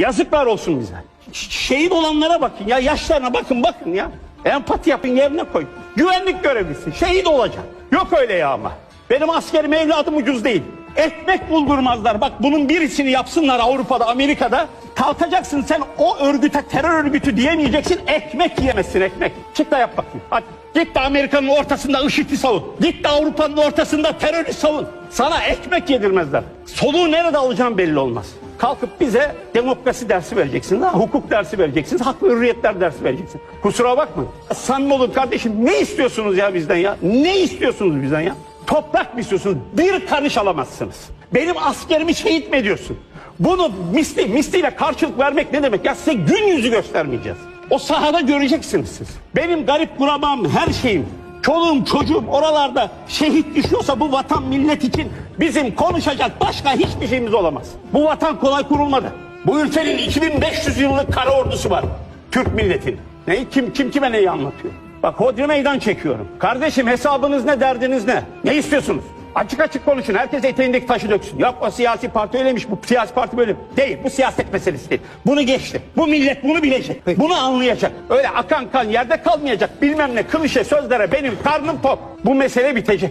Yazıklar olsun bize. Şehit olanlara bakın ya yaşlarına bakın bakın ya. Empati yapın yerine koy. Güvenlik görevlisi şehit olacak. Yok öyle ya ama. Benim askerim evladım ucuz değil. Ekmek buldurmazlar. Bak bunun birisini yapsınlar Avrupa'da, Amerika'da. Kalkacaksın sen o örgüte terör örgütü diyemeyeceksin. Ekmek yiyemezsin ekmek. Çık da yap bakayım. Hadi. Git de Amerika'nın ortasında IŞİD'i savun. Git de Avrupa'nın ortasında terörü savun. Sana ekmek yedirmezler. Soluğu nerede alacağım belli olmaz. Kalkıp bize demokrasi dersi vereceksin, ha, hukuk dersi vereceksin, hak ve hürriyetler dersi vereceksin. Kusura bakma. Samimi olun kardeşim ne istiyorsunuz ya bizden ya? Ne istiyorsunuz bizden ya? Toprak mı istiyorsunuz? Bir karış alamazsınız. Benim askerimi şehit mi ediyorsun? Bunu misli, misliyle karşılık vermek ne demek? Ya size gün yüzü göstermeyeceğiz. O sahada göreceksiniz siz. Benim garip kurabam, her şeyim, çoluğum çocuğum oralarda şehit düşüyorsa bu vatan millet için bizim konuşacak başka hiçbir şeyimiz olamaz. Bu vatan kolay kurulmadı. Bu ülkenin 2500 yıllık kara ordusu var. Türk milletin. Ne, kim, kim kime neyi anlatıyor? Bak hodri meydan çekiyorum. Kardeşim hesabınız ne derdiniz ne? Ne istiyorsunuz? Açık açık konuşun. Herkes eteğindeki taşı döksün. Yok o siyasi parti öyleymiş, bu siyasi parti böyle. Değil. Bu siyaset meselesi değil. Bunu geçti. Bu millet bunu bilecek. Bunu anlayacak. Öyle akan kan yerde kalmayacak. Bilmem ne klişe sözlere benim karnım tok. Bu mesele bitecek.